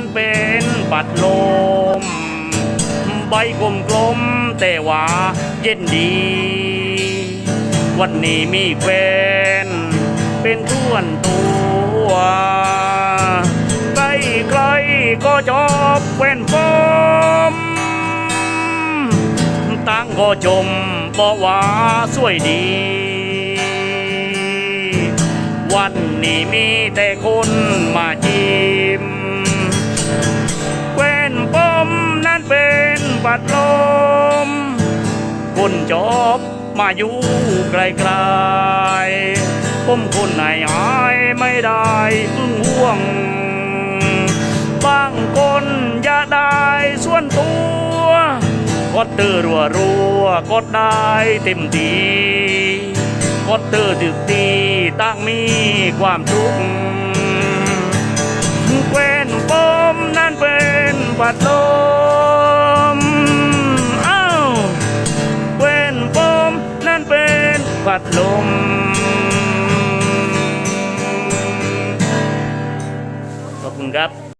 นั้นเป็นปัดลม ใบกลมกลมแต่ว่าเย็นดี วันนี้มีแฟน เป็นท่วนตัวใกล้ใกล้ก็จอบแฟนฟอมตั้งก็ชมบอกว่าสวยดี วันนี้มีแต่คนมา บัดลมคนจบมาอยู่ไกลๆผมคนไหนอายไม่ได้พึ่งห่วง บางคนอยาได้ส่วนตัวก็เตอรัวรัวก็ได้เต็มทีก็เตอถึกตีตั้งมีความทุกข์ พัดลม ขอบคุณครับ